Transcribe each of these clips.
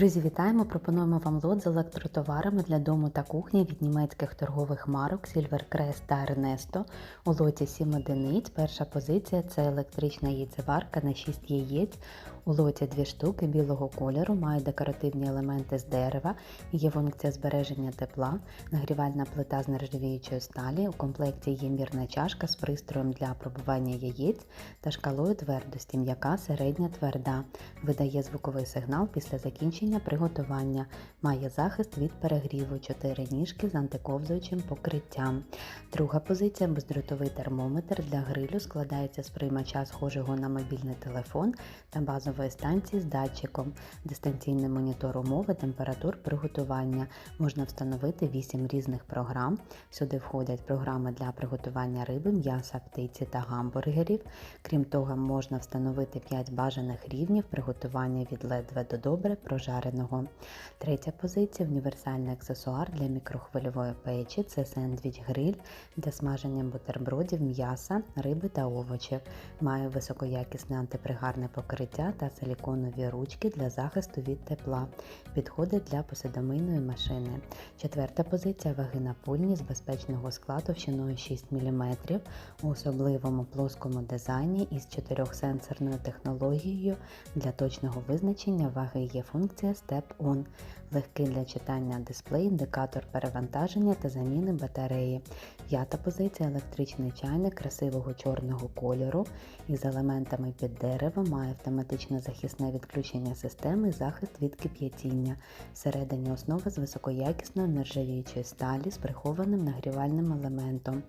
Друзі, вітаємо! Пропонуємо вам лот з електротоварами для дому та кухні від німецьких торгових марок Silvercrest та Ernesto. У лоті 7 одиниць. Перша позиція це електрична яйцеварка на 6 яєць. У лоті 2 штуки білого кольору, має декоративні елементи з дерева, є функція збереження тепла, нагрівальна плита з нержавіючої сталі. У комплекті є мірна чашка з пристроєм для пробування яєць та шкалою твердості, м'яка, середня, тверда. Видає звуковий сигнал після закінчення приготування. Має захист від перегріву, 4 ніжки з антиковзуючим покриттям. Друга позиція бездротовий термометр для грилю складається з приймача, схожого на мобільний телефон та базової станції з датчиком. Дистанційний монітор умови температур приготування. Можна встановити 8 різних програм. Сюди входять програми для приготування риби, м'яса, птиці та гамбургерів. Крім того, можна встановити 5 бажаних рівнів приготування від ледве до добре прожареного. Третя позиція універсальний аксесуар для мікрохвильової печі це сендвіч-гриль для смаження бутербродів, м'яса, риби та овочів. Має високоякісне антипригарне покриття та силіконові ручки для захисту від тепла. Підходить для посудомийної машини. Четверта позиція ваги напольні з безпечного скла товщиною 6 мм у особливому плоскому дизайні із чотирьохсенсорною технологією для точного визначення ваги є функція Step On, легкий для читання дисплей, індикатор перевантаження та заміни батареї. П'ята позиція електричний чайник красивого чорного кольору із елементами під дерево, має автоматичне захисне відключення системи захист від кип'ятіння. Всередині основа з високоякісної нержавіючої сталі з прихованим нагрівальним елементом.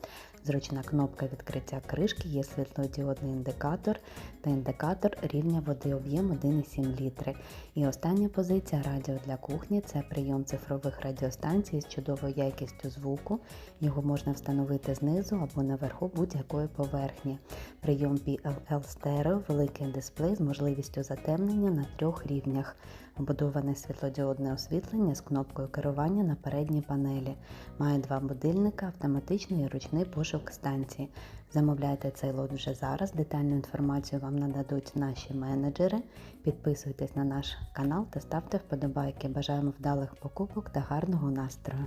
Зручна кнопка відкриття кришки, є світлодіодний індикатор та індикатор рівня води об'єм 1,7 літри. І остання позиція радіо для кухні це прийом цифрових радіостанцій з чудовою якістю звуку. Його можна встановити знизу або наверху будь-якої поверхні. Прийом PLL Stereo, великий дисплей з можливістю затемнення на трьох рівнях. Вбудоване світлодіодне освітлення з кнопкою керування на передній панелі. Має два будильника, автоматичний і ручний пошук станції. Замовляйте цей лот вже зараз. Детальну інформацію вам нададуть наші менеджери. Підписуйтесь на наш канал та ставте вподобайки. Бажаємо вдалих покупок та гарного настрою.